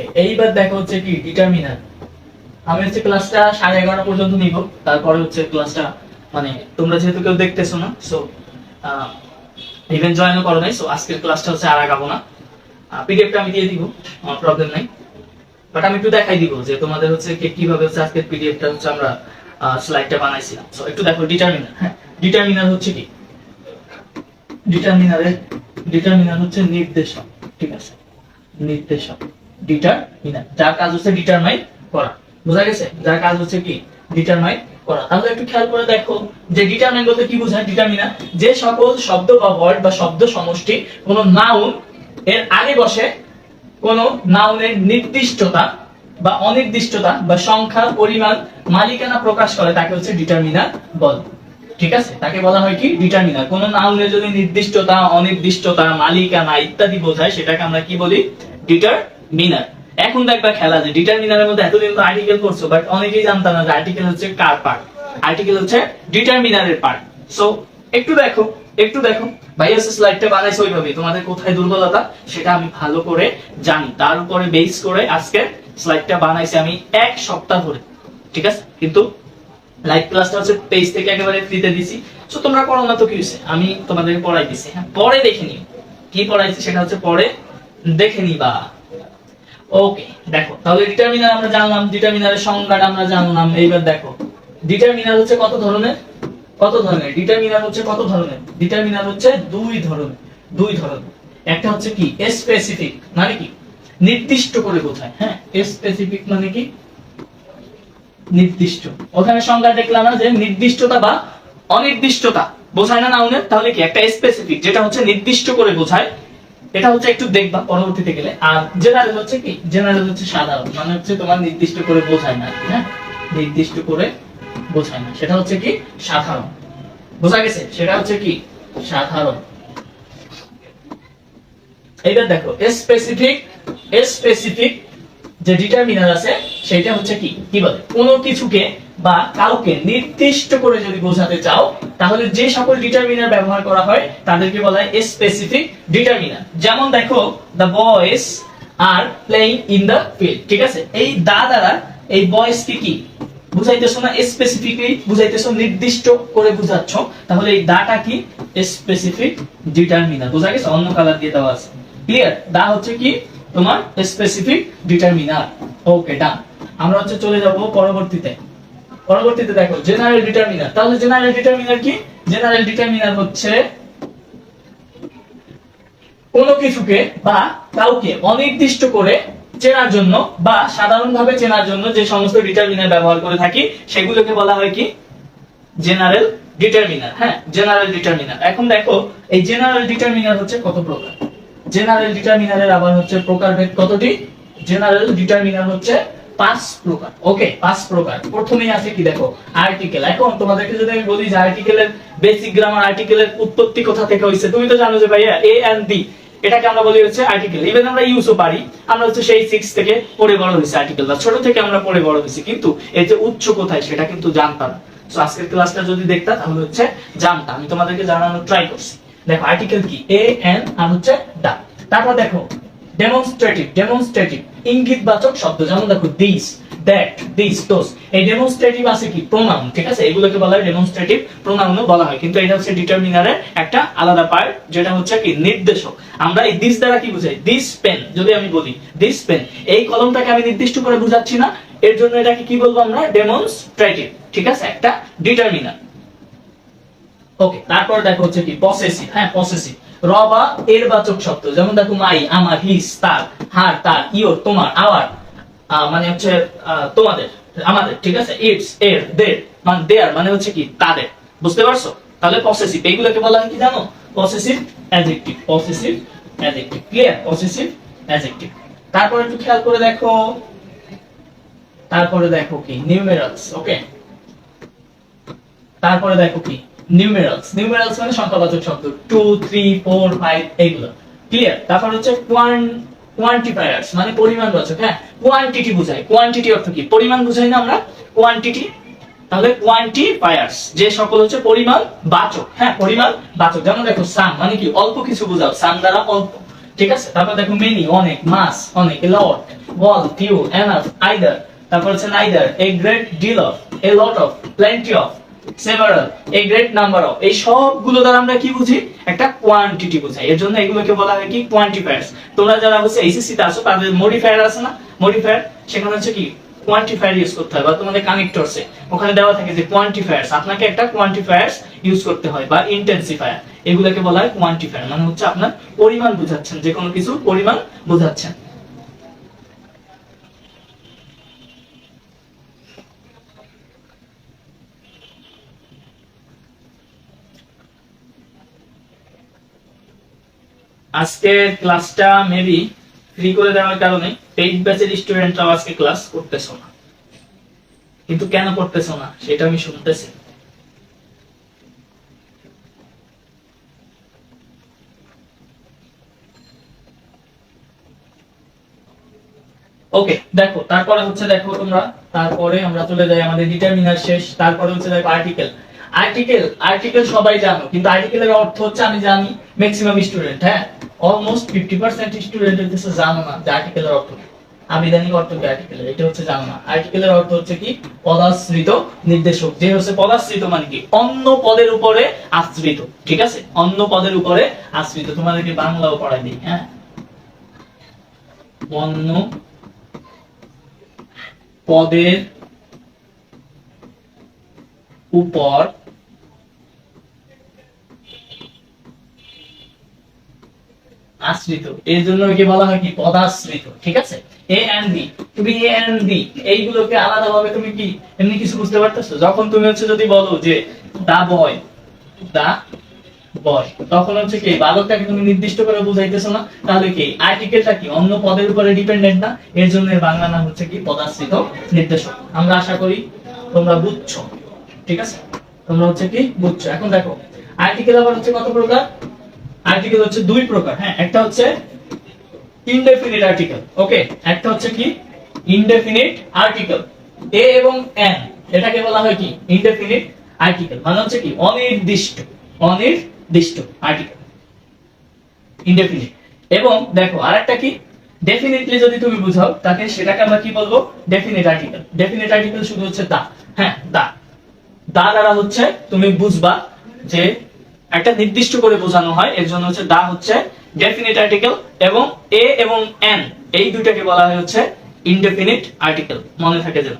ওকে এইবার দেখো হচ্ছে কি ডিটারমিনার আমি হচ্ছে ক্লাসটা সাড়ে এগারোটা পর্যন্ত নিব, তারপরে হচ্ছে ক্লাসটা মানে তোমরা যেহেতু কেউ দেখতেছো না সো ইভেন্ট জয়েনও করো নাই সো আজকের ক্লাসটা হচ্ছে আর আগাবো না। পিডিএফটা আমি দিয়ে দিব আমার প্রবলেম নাই। বাট আমি একটু দেখাই দিব যে তোমাদের হচ্ছে কি- কীভাবে হচ্ছে আজকের পিডিএফটা হচ্ছে আমরা স্লাইডটা বানাইছিলাম। সো একটু দেখো ডিটারমিনার হ্যাঁ ডিটারমিনার হচ্ছে কি? ডিটারমিনারের ডিটারমিনার হচ্ছে নির্দেশক, ঠিক আছে? নির্দেশক। যার কাজ হচ্ছে ডিটারমাইন করা। বোঝা গেছে? যার কাজ হচ্ছে কি? ডিটারমাইন করা। তাহলে একটু খেয়াল করে দেখো যে ডিটারমাইন বলতে কি বোঝায়? যে সকল শব্দ বা ওয়ার্ড বা শব্দ সমষ্টি কোনো নাউন এর আগে বসে কোন নাউনের নির্দিষ্টতা বা অনির্দিষ্টতা বা সংখ্যা, পরিমাণ, মালিকানা প্রকাশ করে, তাকে হচ্ছে ডিটারমিনার বল। ঠিক আছে? তাকে বলা হয় কি? ডিটারমিনার কোন নাউনের যদি নির্দিষ্টতা, অনির্দিষ্টতা, মালিকানা ইত্যাদি বোঝায়, সেটাকে আমরা কি বলি? ডিটারমিনার এখন দেখবা খেলা যে ডিটারমিনারের মধ্যে এতদিন তো আর্টিকেল করছ বাট অনেকেই জানতাম না যে আর্টিকেল হচ্ছে কার পার্ট আর্টিকেল হচ্ছে ডিটারমিনারের পার্ট সো একটু দেখো একটু দেখো। ভাই এসে স্লাইডটা বানাইছো ওইভাবে তোমাদের কোথায় দুর্বলতা, সেটা আমি ভালো করে জানি। তার উপরে বেস করে আজকে স্লাইডটা বানাইছি আমি এক সপ্তাহ ধরে। ঠিক আছে? কিন্তু লাইভ ক্লাসটা হচ্ছে পেজ থেকে একেবারে ফ্রিতে দিছি। সো তোমরা করো না তো কি হয়েছে? আমি তোমাদের পড়াই দিছি। হ্যাঁ পরে দেখে নিও কি পড়াইছি সেটা হচ্ছে পরে দেখে নিবা। ওকে দেখো, তাহলে ডিটারমিনার আমরা জানলাম ডিটারমিনারের সংজ্ঞাটা আমরা জানলাম, এইবার দেখো। ডিটারমিনার হচ্ছে কত ধরনের? কত ধরনের? ডিটারমিনার হচ্ছে কত ধরনের? ডিটারমিনার হচ্ছে দুই ধরনের দুই ধরনের। একটা হচ্ছে কি? স্পেসিফিক মানে কি? নির্দিষ্ট করে বোঝায় হ্যাঁ? স্পেসিফিক মানে কি? নির্দিষ্ট। ওখানে সংজ্ঞা দেখলাম না যে নির্দিষ্টতা বা অনির্দিষ্টতা। বোঝায় না নাউনের তাহলে কি? একটা স্পেসিফিক যেটা হচ্ছে নির্দিষ্ট করে বোঝায়। এটা হচ্ছে একটু দেখবা পরবর্তীতে গেলে। আর জেনারেল হচ্ছে কি? জেনারেল হচ্ছে সাধারণ মানে হচ্ছে তোমার নির্দিষ্ট করে বোঝায় না হ্যাঁ? নির্দিষ্ট করে বোঝায় না। সেটা হচ্ছে কি? সাধারণ। বোঝা গেছে? সেটা হচ্ছে কি? সাধারণ। এইবার দেখো স্পেসিফিক স্পেসিফিক যে ডিটারমিনার আছে সেটা হচ্ছে কি? কি বলে? কোনো কিছুকে বা কাউকে নির্দিষ্ট করে যদি বোঝাতে চাও, তাহলে যে সকল ডিটারমিনার ব্যবহার করা হয়, তাদেরকে বলা হয় স্পেসিফিক ডিটারমিনার যেমন দেখো the boys are playing in the field ঠিক আছে? এই দা দ্বারা এই বয়েস কি? কি বুঝাইতেছো না স্পেসিফিকলি বুঝাইতেছো নির্দিষ্ট করে বুঝাচ্ছ, তাহলে এই দাটা কি? স্পেসিফিক ডিটারমিনার বোঝা গেছে? অন্য কালার দিয়ে দেওয়া আছে। ক্লিয়ার দা হচ্ছে কি? তোমার স্পেসিফিক ডিটারমিনার ওকে ডান আমরা হচ্ছে চলে যাব পরবর্তীতে। পরবর্তীতে দেখো জেনারেল ডিটারমিনার তাহলে জেনারেল ডিটারমিনার কি? জেনারেল ডিটারমিনার হচ্ছে কোনো কিছুকে বা কাউকে অনির্দিষ্ট করে চেনার জন্য বা সাধারণভাবে চেনার জন্য যে সমস্ত ডিটারমিনার ব্যবহার করে থাকি, সেগুলোকে বলা হয় কি? জেনারেল ডিটারমিনার হ্যাঁ জেনারেল ডিটারমিনার এখন দেখো, এই জেনারেল ডিটারমিনার হচ্ছে কত প্রকার? জেনারেল ডিটারমিনারের আবার হচ্ছে প্রকারভেদ কতটি? জেনারেল ডিটারমিনার হচ্ছে পাঁচ প্রকার। ওকে পাঁচ প্রকার। প্রথমেই আছে কি দেখো আর্টিকেল এখন তোমাদেরকে যদি আমি বলি যে আর্টিকেলের বেসিক গ্রামার আর্টিকেলের উৎপত্তি কোথা থেকে হয়েছে, তুমি তো জানো যে ভাইয়া এ এন্ড বি এটাকে আমরা বলি হচ্ছে আর্টিকেল ইভেন আমরা ইউজও পারি, আমরা হচ্ছে সেই সিক্স থেকে পড়ে বড় হয়েছে আর্টিকেল বা ছোট থেকে আমরা পড়ে বড় হয়েছি, কিন্তু এর যে উচ্চ কোথায় সেটা কিন্তু জানতাম তো আজকের ক্লাসটা যদি দেখতা, তাহলে হচ্ছে জানতাম আমি তোমাদেরকে জানানোর ট্রাই করছি। দেখো আর্টিকেল কি? এ এন আর হচ্ছে দা তারপর দেখো ডেমনস্ট্রেটিভ ডেমনস্ট্রেটিভ ইঙ্গিতবাচক শব্দ, যেমন দেখো দিস দ্যাট দিস দোস এই ডেমনস্ট্রেটিভ আছে কি? প্রোনাউন ঠিক আছে? এগুলোকে বলা হয় ডেমনস্ট্রেটিভ প্রোনাউনও বলা হয়। কিন্তু এটা হচ্ছে ডিটারমিনারের একটা আলাদা পার্ট যেটা হচ্ছে কি? নির্দেশক। আমরা এই দিস দ্বারা কি বুঝাই? দিস পেন যদি আমি বলি দিস পেন এই কলমটাকে আমি নির্দিষ্ট করে বুঝাচ্ছি না, এর জন্য এটাকে কি বলব আমরা? ডেমনস্ট্রেটিভ ঠিক আছে? একটা ডিটারমিনার ওকে তারপর দেখো হচ্ছে কি? পসেসিভ হ্যাঁ পসেসিভ র বা এর বাচক শব্দ। যেমন দেখো, মাই, আমার হিস তার, হার, তার ইওর তোমার, আওয়ার মানে হচ্ছে তোমাদের, আমাদের, ঠিক আছে? ইটস, এর, দের মানে দেয়ার মানে হচ্ছে কি? তাদের। বুঝতে পারছ? তাহলে পসেসিভ এইগুলোকে বলা হয় কি জানো? Possessive adjective possessive adjective clear possessive adjective তারপর একটু খেয়াল করে দেখো। তারপরে দেখো কি? নিউমেরালস ওকে তারপরে দেখো কি? নিউমেরালস নিউমেরালস মানে সংখ্যাবাচক শব্দ। টু থ্রি ফোর ফাইভ এইগুলো ক্লিয়ার তারপর হচ্ছে কোয়ান কোয়ান্টিফায়ার্স মানে পরিমাণবাচক হ্যাঁ? কোয়ান্টিটি বোঝায় কোয়ান্টিটি অর্থ কি? পরিমাণ বুঝাই না আমরা। কোয়ান্টিটি তাহলে কোয়ান্টিফায়ার্স যে সকল হচ্ছে পরিমাণ বাচক হ্যাঁ? পরিমাণ বাচক যেমন দেখো সাম মানে কি? অল্প কিছু বোঝাও। সাম দ্বারা অল্প। ঠিক আছে? তারপর দেখো মেনি অনেক মাস অনেক lot whole few enough either তারপর হচ্ছে neither a great deal of a lot of plenty of several a great number of এই সবগুলো দ্বারা আমরা কি বুঝি? একটা কোয়ান্টিটি এর জন্য এগুলোকে বলা হয় কি? কোয়ান্টিফায়ার্স তোমরা যারা এইচএসসি তে আছো, তাদের মডিফায়ার আছে না? মডিফায়ার সেখানে হচ্ছে কি? কোয়ান্টিফায়ার ইউজ করতে হয়, বা তোমাদের কানেক্টরসে ওখানে দেওয়া থাকে যে কোয়ান্টিফায়ার্স আপনাকে একটা কোয়ান্টিফায়ার্স ইউজ করতে হয়, বা ইন্টেন্সিফায়ার এগুলোকে বলা হয় কোয়ান্টিফায়ার মানে হচ্ছে আপনার পরিমাণ বোঝাচ্ছেন যে কোনো কিছু পরিমাণ বোঝাচ্ছেন। আজকের ক্লাসটা মেবি ফ্রি করে দেওয়ার কারণে পেইড ব্যাচের স্টুডেন্টরাও আজকে ক্লাস করতেছো না। কিন্তু কেন করতেছো না, সেটা আমি শুনতেছি। ওকে দেখো, তারপরে হচ্ছে দেখো তোমরা, তারপরে আমরা চলে যাই আমাদের ডিটারমিনার শেষ, তারপরে হচ্ছে দেখো আর্টিকেল আর্টিকেল আর্টিকেল সবাই জানো, কিন্তু আর্টিকেলের অর্থ হচ্ছে আমি জানি ম্যাক্সিমাম স্টুডেন্ট হ্যাঁ? অলমোস্ট ফিফটি পার্সেন্ট স্টুডেন্ট হচ্ছে জানো না যে আর্টিকেলের অর্থ। আবিধানিক অর্থ কি আর্টিকেলের এটা হচ্ছে জানো না। আর্টিকেলের অর্থ হচ্ছে কি? পদাশ্রিত নির্দেশক, যে হচ্ছে পদাশ্রিত মানে কি? অন্য পদের উপরে আশ্রিত, ঠিক আছে? অন্য পদের উপরে আশ্রিত, তোমাদেরকে বাংলাও পড়াই দিই হ্যাঁ? অন্য পদের উপর আশ্রিত। এর জন্য কি বলা হয় কি? পদাশ্রিত। ঠিক আছে? এ এন্ড বি তুমি এ এন্ড বি এইগুলোকে আলাদা ভাবে তুমি কি? এমনি কিছু বুঝতে পারতেছো? যখন তুমি হচ্ছে যদি বলো যে দা বয় দা বয়, তখন হচ্ছে কি? বালকটাকে তুমি নির্দিষ্ট করে বুঝাইতেছো না? তাহলে কি? আর্টিকেলটা কি? অন্য পদের উপরে ডিপেন্ডেন্ট না? এর জন্য বাংলা নাম হচ্ছে কি? পদাশ্রিত নির্দেশক। আমরা আশা করি তোমরা বুঝছ। ঠিক আছে? তোমরা হচ্ছে কি বুঝছ? এখন দেখো আর্টিকেল আবার হচ্ছে কত প্রকার? আর্টিকেল হচ্ছে দুই প্রকার হ্যাঁ? একটা হচ্ছে ইনডেফিনিট আর্টিকেল ওকে একটা হচ্ছে কি? ইনডেফিনিট আর্টিকেল এ এবং এন এটাকে বলা হয় কি? ইনডেফিনিট আর্টিকেল মানে হচ্ছে কি? অনির্দিষ্ট অনির্দিষ্ট আর্টিকেল ইনডেফিনিট এবং দেখো, আরেকটা কি? ডেফিনিটলি যদি তুমি বুঝাও, তাকে সেটাকে আমরা কি বলব? ডেফিনিট আর্টিকেল ডেফিনিট আর্টিকেল শুধু হচ্ছে দা হ্যাঁ দা দা দ্বারা হচ্ছে তুমি বুঝবা যে একটা নির্দিষ্ট করে বোঝানো হয়, এর জন্য হচ্ছে দা হচ্ছে ডেফিনিট আর্টিকেল এবং এ এবং এন এই দুইটাকে বলা হয় হচ্ছে ইনডেফিনিট আর্টিকেল মনে থাকে যেন।